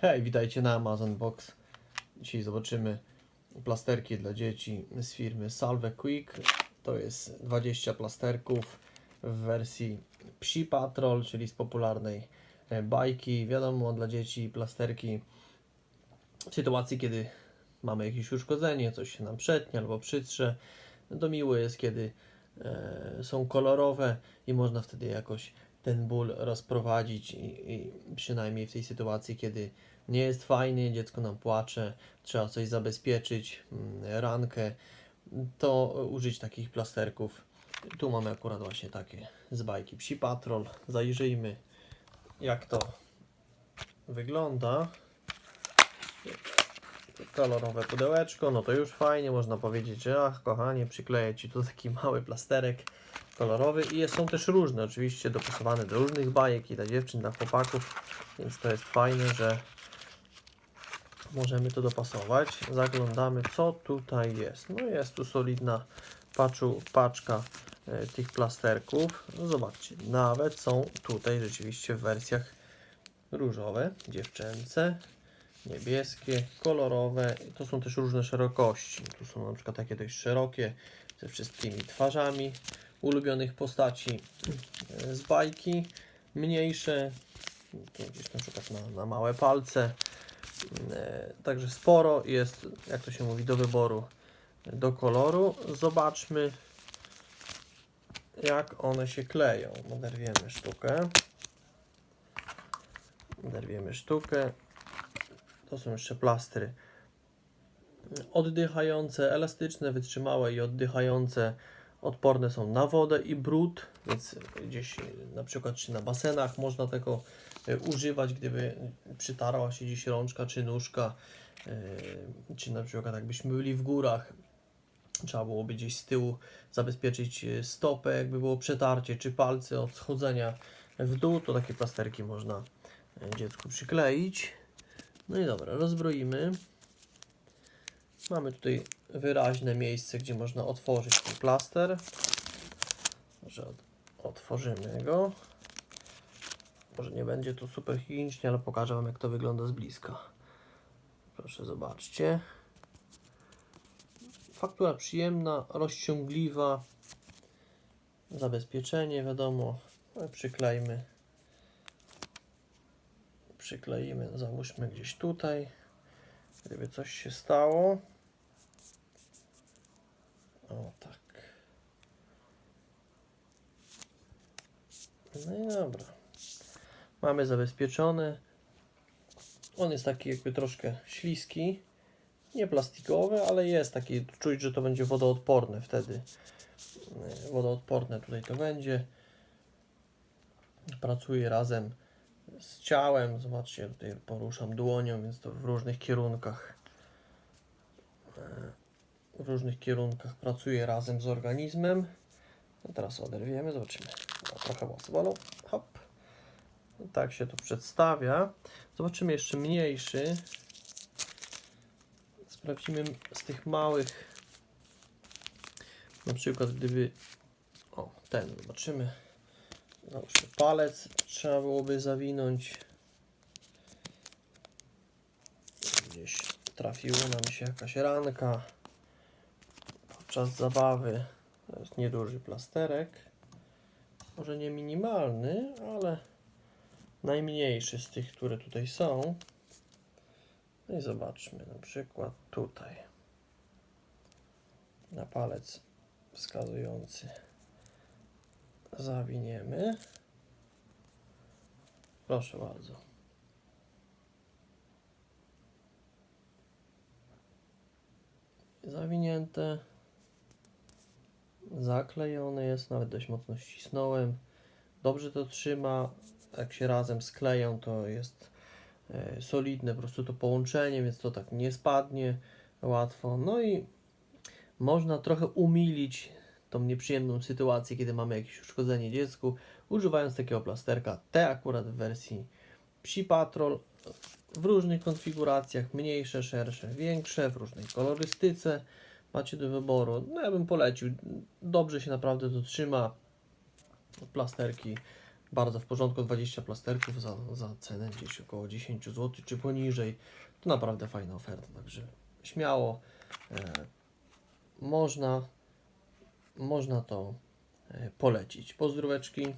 Hej, witajcie na Amazon Box. Dzisiaj zobaczymy plasterki dla dzieci z firmy Salve Quick. To jest 20 plasterków w wersji Psi Patrol, czyli z popularnej e, bajki. Wiadomo, dla dzieci plasterki w sytuacji, kiedy mamy jakieś uszkodzenie, coś się nam przetnie albo przytrze. No to miłe jest, kiedy e, są kolorowe i można wtedy jakoś ten ból rozprowadzić i, i przynajmniej w tej sytuacji, kiedy nie jest fajnie, dziecko nam płacze, trzeba coś zabezpieczyć, mm, rankę, to użyć takich plasterków. Tu mamy akurat właśnie takie z bajki Psi Patrol. Zajrzyjmy jak to wygląda. Kolorowe pudełeczko, no to już fajnie, można powiedzieć, że ach kochanie, przykleję Ci tu taki mały plasterek kolorowy i są też różne, oczywiście dopasowane do różnych bajek i dla dziewczyn, dla chłopaków, więc to jest fajne, że możemy to dopasować. Zaglądamy, co tutaj jest. No jest tu solidna paczu, paczka e, tych plasterków. No zobaczcie, nawet są tutaj rzeczywiście w wersjach różowe, dziewczęce, niebieskie, kolorowe. To są też różne szerokości. Tu są na przykład takie dość szerokie, ze wszystkimi twarzami ulubionych postaci e, z bajki, mniejsze, gdzieś na przykład na, na małe palce. E, Także sporo jest, jak to się mówi, do wyboru, do koloru. Zobaczmy, jak one się kleją. Oderwiemy sztukę. Oderwiemy sztukę. To są jeszcze plastry oddychające, elastyczne, wytrzymałe i oddychające. Odporne są na wodę i brud, więc gdzieś na przykład czy na basenach można tego e, używać, gdyby przytarła się gdzieś rączka czy nóżka, e, czy na przykład jakbyśmy byli w górach, trzeba byłoby gdzieś z tyłu zabezpieczyć e, stopę, jakby było przetarcie, czy palce od schodzenia w dół, to takie plasterki można dziecku przykleić. No i dobra, rozbroimy. Mamy tutaj wyraźne miejsce, gdzie można otworzyć ten plaster. Od- otworzymy go. Może nie będzie to super higienicznie, ale pokażę Wam, jak to wygląda z bliska. Proszę, zobaczcie. Faktura przyjemna, rozciągliwa. Zabezpieczenie, wiadomo. Przyklejmy. Przykleimy, załóżmy gdzieś tutaj. Gdyby coś się stało. O tak. No i dobra. Mamy zabezpieczony. On jest taki jakby troszkę śliski. Nie plastikowy, ale jest taki. Czuć, że to będzie wodoodporne wtedy. E, Wodoodporne tutaj to będzie. Pracuje razem z ciałem. Zobaczcie, tutaj poruszam dłonią, więc to w różnych kierunkach. W różnych kierunkach pracuje razem z organizmem. No teraz oderwiemy, zobaczymy. O, trochę bolą. Hop. No tak się to przedstawia. Zobaczymy jeszcze mniejszy. Sprawdzimy z tych małych. Na przykład gdyby. O, ten zobaczymy. Załóżmy palec trzeba byłoby zawinąć. Gdzieś trafiła nam się jakaś ranka podczas zabawy. To jest nieduży plasterek. Może nie minimalny, ale najmniejszy z tych, które tutaj są. No i zobaczmy na przykład tutaj. Na palec wskazujący zawiniemy. Proszę bardzo. Zawinięte. Zaklejone jest, nawet dość mocno ścisnąłem. Dobrze to trzyma. Jak się razem skleją, to jest e, solidne po prostu to połączenie, więc to tak nie spadnie łatwo. No i można trochę umilić tą nieprzyjemną sytuację, kiedy mamy jakieś uszkodzenie dziecku, używając takiego plasterka. Te akurat w wersji Psi Patrol w różnych konfiguracjach, mniejsze, szersze, większe, w różnej kolorystyce macie do wyboru. No ja bym polecił, dobrze się naprawdę to trzyma. Plasterki bardzo w porządku, 20 plasterków za, za cenę gdzieś około 10 zł czy poniżej. To naprawdę fajna oferta, także śmiało e, można, można to e, polecić. Pozdróweczki.